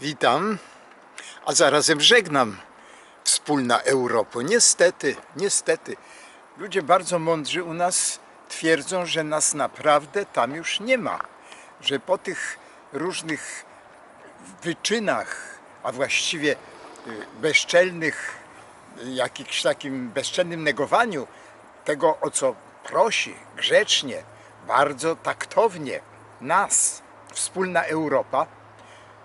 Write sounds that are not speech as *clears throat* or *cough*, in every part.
Witam, a zarazem żegnam wspólna Europo. Niestety, niestety, ludzie bardzo mądrzy u nas twierdzą, że nas naprawdę tam już nie ma. Że po tych różnych wyczynach, a właściwie y, bezczelnych, y, jakimś takim bezczelnym negowaniu tego, o co prosi grzecznie, bardzo taktownie nas wspólna Europa,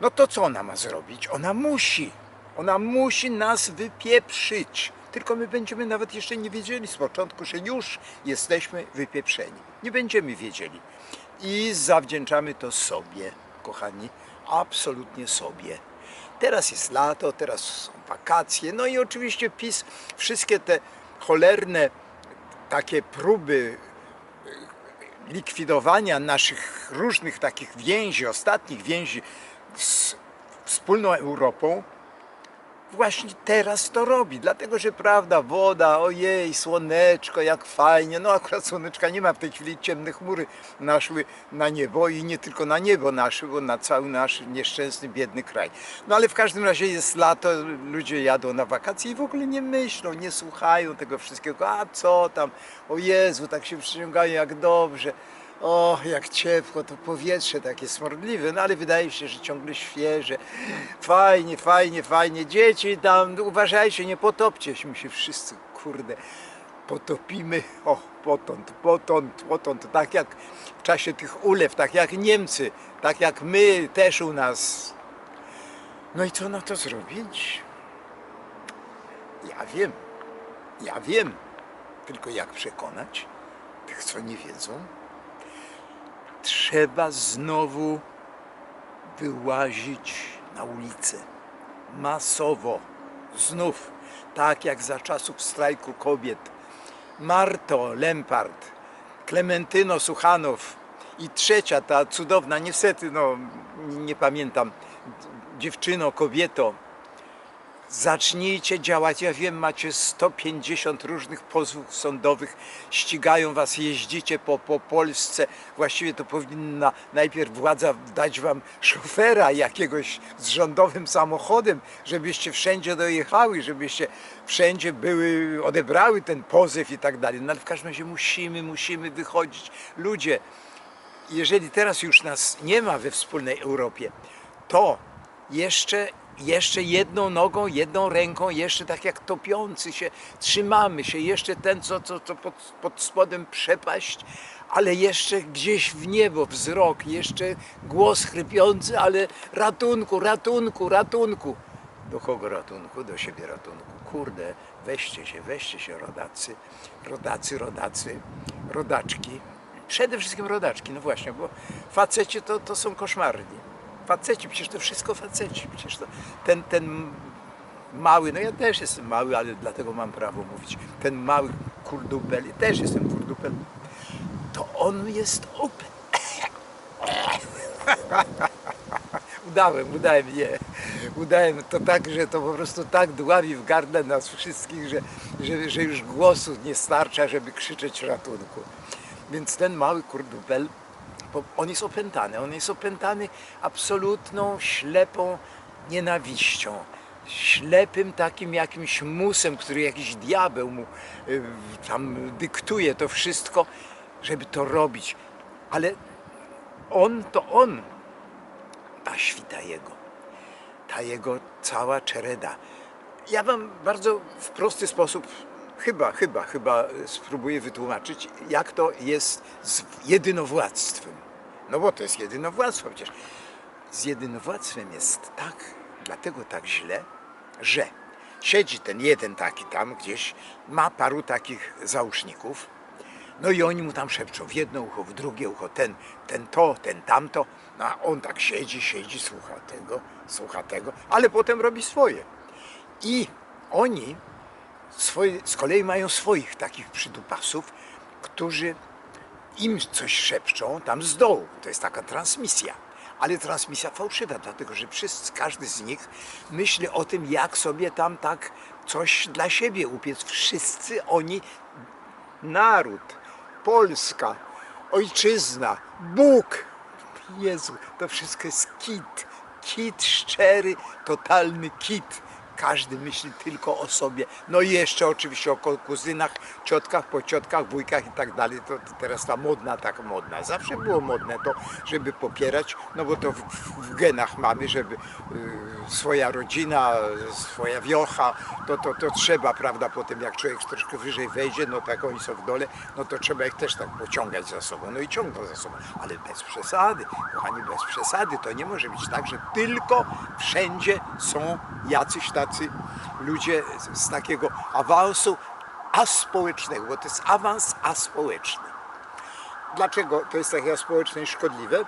no to co ona ma zrobić? Ona musi, ona musi nas wypieprzyć. Tylko my będziemy nawet jeszcze nie wiedzieli z początku, że już jesteśmy wypieprzeni. Nie będziemy wiedzieli. I zawdzięczamy to sobie, kochani, absolutnie sobie. Teraz jest lato, teraz są wakacje, no i oczywiście PiS, wszystkie te cholerne takie próby likwidowania naszych różnych takich więzi, ostatnich więzi z wspólną Europą, właśnie teraz to robi. Dlatego, że prawda, woda, ojej, słoneczko, jak fajnie. No akurat słoneczka nie ma w tej chwili, ciemne chmury naszły na niebo i nie tylko na niebo naszły, bo na cały nasz nieszczęsny, biedny kraj. No ale w każdym razie jest lato, ludzie jadą na wakacje i w ogóle nie myślą, nie słuchają tego wszystkiego. A co tam, o Jezu, tak się przyciągają, jak dobrze. O, jak ciepło, to powietrze takie smrodliwe, no ale wydaje się, że ciągle świeże. Fajnie, fajnie, fajnie. Dzieci tam, uważajcie, nie potopcieśmy się wszyscy, kurde. Potopimy, o, potąd, potąd, potąd. Tak jak w czasie tych ulew, tak jak Niemcy, tak jak my też u nas. No i co na to zrobić? Ja wiem, ja wiem. Tylko jak przekonać tych, co nie wiedzą? Trzeba znowu wyłazić na ulicę. Masowo. Znów. Tak jak za czasów strajku kobiet. Marto Lempart, Klementyno Suchanow i trzecia ta cudowna, niestety, no nie pamiętam, dziewczyno, kobieto, Zacznijcie działać. Ja wiem, macie 150 różnych pozwów sądowych, ścigają was, jeździcie po, po Polsce. Właściwie to powinna najpierw władza dać wam szofera jakiegoś z rządowym samochodem, żebyście wszędzie dojechały, żebyście wszędzie były, odebrały ten pozew i tak dalej. No ale w każdym razie musimy, musimy wychodzić. Ludzie, jeżeli teraz już nas nie ma we wspólnej Europie, to jeszcze, jeszcze jedną nogą, jedną ręką, jeszcze tak jak topiący się, trzymamy się, jeszcze ten, co, co, co pod, pod spodem przepaść, ale jeszcze gdzieś w niebo wzrok, jeszcze głos chrypiący, ale ratunku, ratunku, ratunku. Do kogo ratunku? Do siebie ratunku. Kurde, weźcie się, weźcie się rodacy, rodacy, rodacy, rodaczki. Przede wszystkim rodaczki, no właśnie, bo faceci to, to są koszmarni faceci, przecież to wszystko faceci, przecież to ten, ten mały, no ja też jestem mały, ale dlatego mam prawo mówić, ten mały kurdupel, też jestem kurdupel, to on jest open. *laughs* udałem, udałem, nie, udałem to tak, że to po prostu tak dławi w gardle nas wszystkich, że, że, że już głosu nie starcza, żeby krzyczeć ratunku. Więc ten mały kurdupel bo on jest opętany. On jest opętany absolutną, ślepą nienawiścią. Ślepym takim jakimś musem, który jakiś diabeł mu y, tam dyktuje to wszystko, żeby to robić. Ale on to on, ta świta jego, ta jego cała czereda. Ja wam bardzo w prosty sposób chyba, chyba, chyba spróbuję wytłumaczyć, jak to jest z jedynowładztwem. No bo to jest jedynowładztwo przecież. Z jedynowładztwem jest tak, dlatego tak źle, że siedzi ten jeden taki tam gdzieś, ma paru takich załóżników, no i oni mu tam szepczą w jedno ucho, w drugie ucho, ten, ten to, ten tamto, no a on tak siedzi, siedzi, słucha tego, słucha tego, ale potem robi swoje. I oni swoje, z kolei mają swoich takich przydupasów, którzy im coś szepczą tam z dołu. To jest taka transmisja. Ale transmisja fałszywa, dlatego że wszyscy, każdy z nich myśli o tym, jak sobie tam tak coś dla siebie upiec. Wszyscy oni, naród, Polska, ojczyzna, Bóg, Jezu, to wszystko jest kit, kit szczery, totalny kit. Każdy myśli tylko o sobie. No i jeszcze oczywiście o kuzynach, ciotkach, pociotkach, wujkach i tak dalej. To, teraz ta modna, tak modna. Zawsze było modne to, żeby popierać, no bo to w, w, genach mamy, żeby y, swoja rodzina, swoja wiocha, to, to, to trzeba, prawda, potem jak człowiek troszkę wyżej wejdzie, no tak oni są w dole, no to trzeba ich też tak pociągać za sobą. No i ciągną za sobą, ale bez przesady. Kochani, bez przesady. To nie może być tak, że tylko wszędzie są jacyś tacy ludzie z, takiego awansu aspołecznego, bo to jest awans aspołeczny. Dlaczego to jest takie aspołeczne i szkodliwe?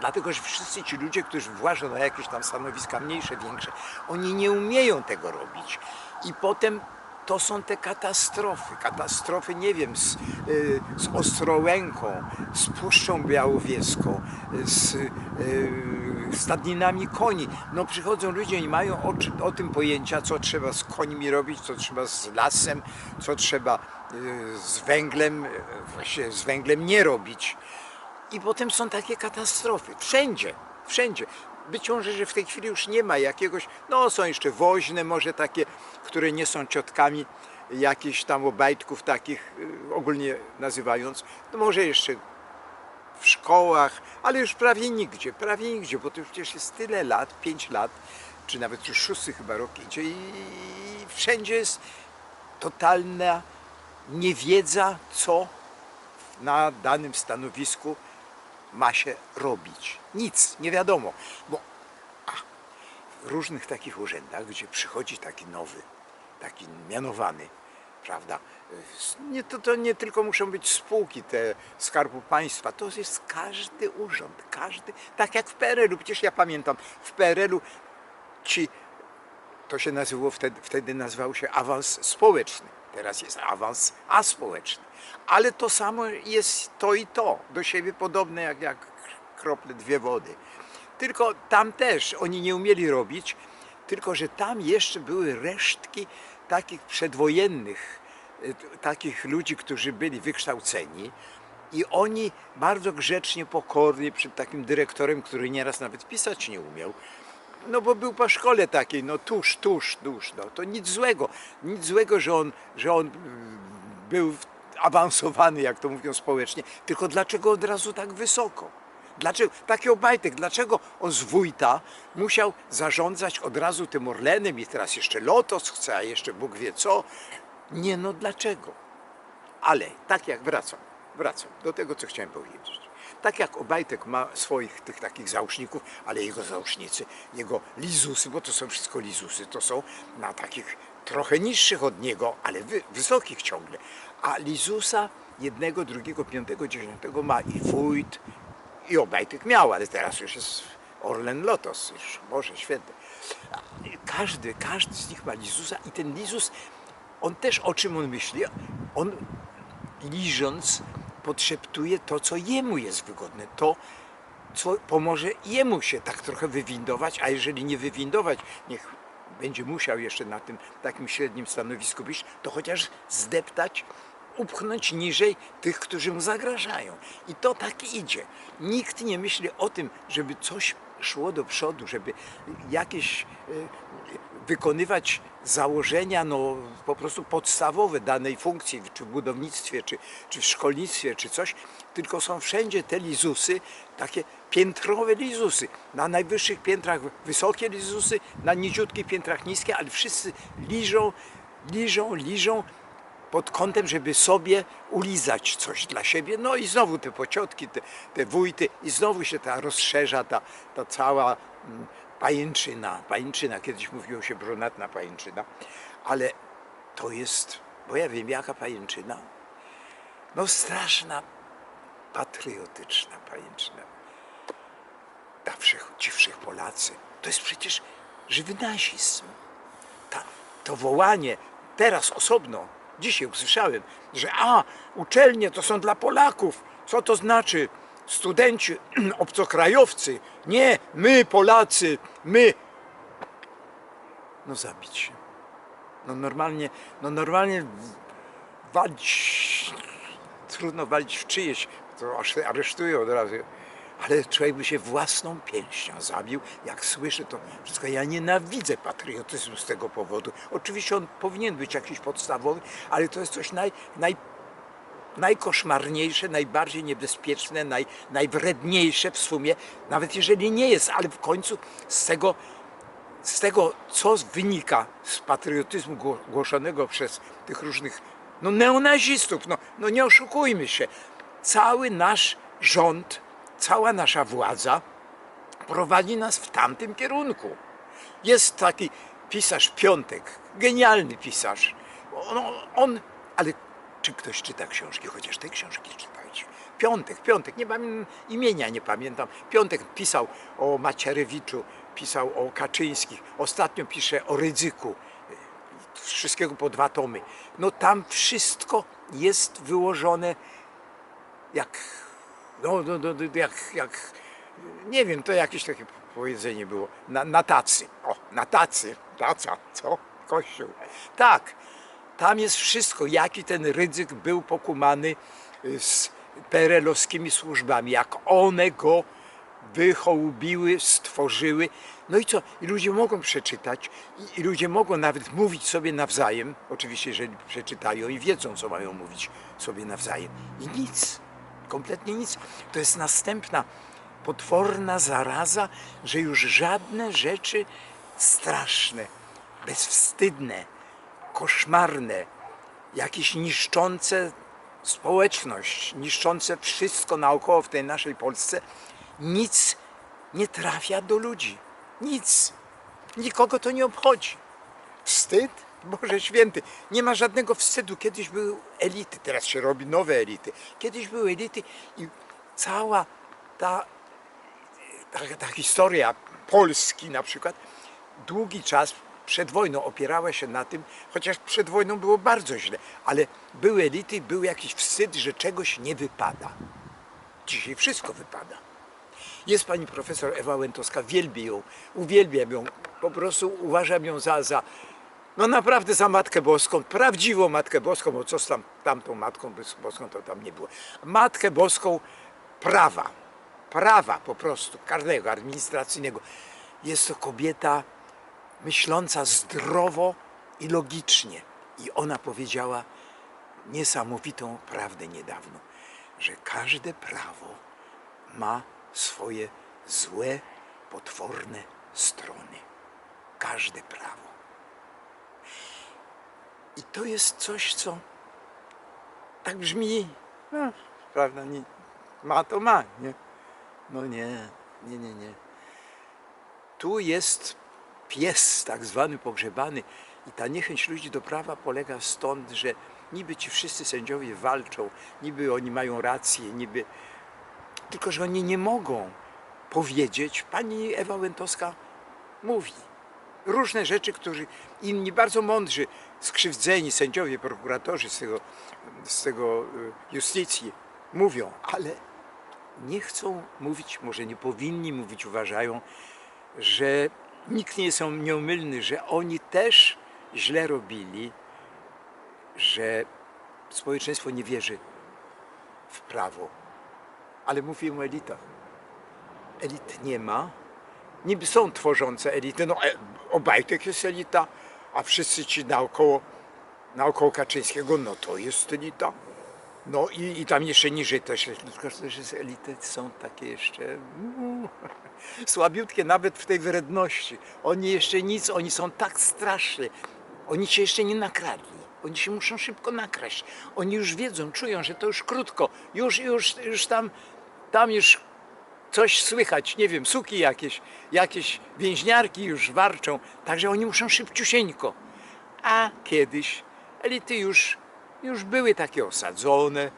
Dlatego, że wszyscy ci ludzie, którzy włażą na jakieś tam stanowiska mniejsze, większe, oni nie umieją tego robić. I potem to są te katastrofy. Katastrofy, nie wiem, z, y, z Ostrołęką, z Puszczą Białowieską, z y, stadninami koni. No przychodzą ludzie i mają o, o tym pojęcia, co trzeba z końmi robić, co trzeba z lasem, co trzeba y, z węglem, właśnie z węglem nie robić. I potem są takie katastrofy. Wszędzie, wszędzie. Być może, że w tej chwili już nie ma jakiegoś, no są jeszcze woźne może takie, które nie są ciotkami jakichś tam obajtków takich, y, ogólnie nazywając. No może jeszcze w szkołach, ale już prawie nigdzie, prawie nigdzie, bo to już przecież jest tyle lat, 5 lat, czy nawet już szósty chyba rok idzie i wszędzie jest totalna niewiedza, co na danym stanowisku ma się robić. Nic, nie wiadomo. Bo a, w różnych takich urzędach, gdzie przychodzi taki nowy, taki mianowany, prawda? Nie, to, to nie tylko muszą być spółki te Skarbu Państwa, to jest każdy urząd, każdy, tak jak w PRL-u, przecież ja pamiętam, w PRL-u ci to się nazywało wtedy, wtedy nazywał się awans społeczny. Teraz jest awans aspołeczny. Ale to samo jest to i to, do siebie podobne jak, jak krople dwie wody. Tylko tam też oni nie umieli robić, tylko że tam jeszcze były resztki takich przedwojennych, y, takich ludzi, którzy byli wykształceni i oni bardzo grzecznie, pokornie przed takim dyrektorem, który nieraz nawet pisać nie umiał, no bo był po szkole takiej, no tuż, tuż, tuż, no to nic złego, nic złego, że on, że on mm, był awansowany, jak to mówią społecznie, tylko dlaczego od razu tak wysoko? Dlaczego, taki obajtek, dlaczego on z wójta musiał zarządzać od razu tym Orlenem i teraz jeszcze Lotos chce, a jeszcze Bóg wie co? Nie no, dlaczego? Ale tak jak wracam, wracam do tego, co chciałem powiedzieć. Tak jak Obajtek ma swoich tych takich załóżników, ale jego załóżnicy, jego lizusy, bo to są wszystko lizusy, to są na takich trochę niższych od niego, ale wy, wysokich ciągle. A lizusa jednego, drugiego, piątego, dziesiątego ma i wójt, i Obajtek miał, ale teraz już jest Orlen Lotos, już Boże Święty. Każdy, każdy z nich ma lizusa i ten lizus, on też o czym on myśli? On liżąc podszeptuje to, co jemu jest wygodne, to, co pomoże jemu się tak trochę wywindować, a jeżeli nie wywindować, niech będzie musiał jeszcze na tym takim średnim stanowisku być, to chociaż zdeptać, upchnąć niżej tych, którzy mu zagrażają. I to tak idzie. Nikt nie myśli o tym, żeby coś szło do przodu, żeby jakieś y, wykonywać założenia no, po prostu podstawowe danej funkcji, czy w budownictwie, czy, czy w szkolnictwie, czy coś, tylko są wszędzie te lizusy, takie piętrowe lizusy. Na najwyższych piętrach wysokie lizusy, na niziutkich piętrach niskie, ale wszyscy liżą, liżą, liżą pod kątem, żeby sobie ulizać coś dla siebie. No i znowu te pociotki, te, te wójty i znowu się ta rozszerza ta, ta cała mm, pajęczyna. Pajęczyna, kiedyś mówiło się brunatna pajęczyna, ale to jest, bo ja wiem jaka pajęczyna, no straszna, patriotyczna pajęczyna. Ta wszech, ci to jest przecież żywy nazizm ta, to wołanie teraz osobno, dzisiaj usłyszałem, że a, uczelnie to są dla Polaków. Co to znaczy? Studenci, *clears throat* obcokrajowcy. Nie, my Polacy, my. No zabić się. No normalnie, no normalnie walić, trudno walić w czyjeś, to aż aresztują od razu. ale człowiek by się własną pięścią zabił, jak słyszy to wszystko. Ja nienawidzę patriotyzmu z tego powodu. Oczywiście on powinien być jakiś podstawowy, ale to jest coś naj, naj, najkoszmarniejsze, najbardziej niebezpieczne, naj, najwredniejsze w sumie, nawet jeżeli nie jest, ale w końcu z tego, z tego co wynika z patriotyzmu gło- głoszonego przez tych różnych no, neonazistów, no, no nie oszukujmy się, cały nasz rząd, cała nasza władza prowadzi nas w tamtym kierunku. Jest taki pisarz Piątek, genialny pisarz. On, on, ale czy ktoś czyta książki? Chociaż te książki czytajcie. Piątek, Piątek, nie pamiętam, imienia nie pamiętam. Piątek pisał o Macierewiczu, pisał o Kaczyńskich. Ostatnio pisze o Rydzyku. Wszystkiego po dwa tomy. No tam wszystko jest wyłożone jak, no, no, no, no, jak, jak, nie wiem, to jakieś takie powiedzenie było, na, na tacy, o, na tacy, taca, co? Kościół. Tak, tam jest wszystko, jaki ten ryzyk był pokumany y, z perelowskimi służbami, jak one go wychołubiły, stworzyły. No i co? I ludzie mogą przeczytać, i, i ludzie mogą nawet mówić sobie nawzajem, oczywiście, jeżeli przeczytają i wiedzą, co mają mówić sobie nawzajem. I nic, kompletnie nic. To jest następna potworna zaraza, że już żadne rzeczy straszne, bezwstydne, koszmarne, jakieś niszczące społeczność, niszczące wszystko naokoło w tej naszej Polsce, nic nie trafia do ludzi. Nic. Nikogo to nie obchodzi. Wstyd? Boże święty. Nie ma żadnego wstydu. Kiedyś były elity, teraz się robi nowe elity. Kiedyś były elity i cała ta, ta, ta historia Polski na przykład długi czas przed wojną opierała się na tym, chociaż przed wojną było bardzo źle, ale były elity, był jakiś wstyd, że czegoś nie wypada. Dzisiaj wszystko wypada. Jest pani profesor Ewa Łętowska, wielbię ją, uwielbiam ją, po prostu uważam ją za, za no naprawdę za Matkę Boską, prawdziwą Matkę Boską, bo co z tam, tamtą Matką Boską to tam nie było. Matkę Boską prawa, prawa po prostu, karnego, administracyjnego. Jest to kobieta myśląca zdrowo i logicznie. I ona powiedziała niesamowitą prawdę niedawno, że każde prawo ma swoje złe, potworne strony. Każde prawo. I to jest coś, co tak brzmi, no, prawda, nie, ma to ma, nie? No nie, nie, nie, nie. Tu jest pies tak zwany pogrzebany i ta niechęć ludzi do prawa polega stąd, że niby ci wszyscy sędziowie walczą, niby oni mają rację, niby... Tylko, że oni nie mogą powiedzieć, pani Ewa Łętowska mówi różne rzeczy, którzy inni bardzo mądrzy, skrzywdzeni sędziowie, prokuratorzy z tego, z tego y, justycji mówią, ale nie chcą mówić, może nie powinni mówić, uważają, że nikt nie jest nieomylny, że oni też źle robili, że społeczeństwo nie wierzy w prawo. Ale mówię o elitach. Elit nie ma. Niby są tworzące elity. No, e, Obajtek jest elita, a wszyscy ci naokoło, naokoło Kaczyńskiego, no to jest elita. No i, i tam jeszcze niżej też, tylko że elity są takie jeszcze mm, *laughs* słabiutkie nawet w tej wredności. Oni jeszcze nic, oni są tak straszni. Oni się jeszcze nie nakradli. Oni się muszą szybko nakraść. Oni już wiedzą, czują, że to już krótko. Już, już, już tam, tam już coś słychać, nie wiem, suki jakieś, jakieś więźniarki już warczą. Także oni muszą szybciusieńko. A kiedyś elity już, już były takie osadzone,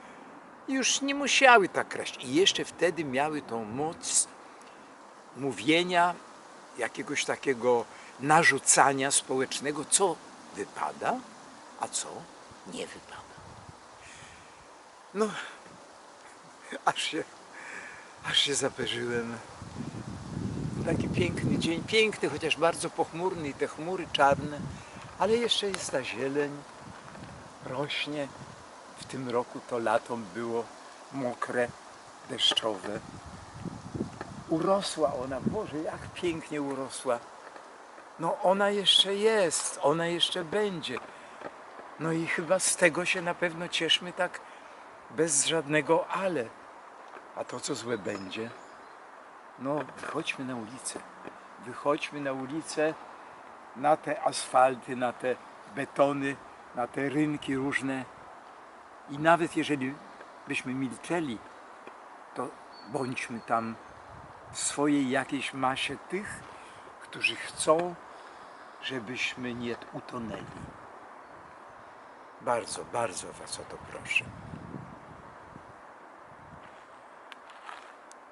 już nie musiały tak kraść. I jeszcze wtedy miały tą moc mówienia, jakiegoś takiego narzucania społecznego, co wypada, a co nie wypada. No, aż się, aż się zaperzyłem. Taki piękny dzień, piękny, chociaż bardzo pochmurny i te chmury czarne, ale jeszcze jest ta zieleń, rośnie. W tym roku to lato było mokre, deszczowe. urosła ona, Boże, jak pięknie urosła. No ona jeszcze jest, ona jeszcze będzie. No i chyba z tego się na pewno cieszmy tak bez żadnego ale. A to co złe będzie? No wychodźmy na ulicę. Wychodźmy na ulicę, na te asfalty, na te betony, na te rynki różne. I nawet jeżeli byśmy milczeli, to bądźmy tam w swojej jakiejś masie tych, którzy chcą, żebyśmy nie utonęli. Bardzo, bardzo Was o to proszę.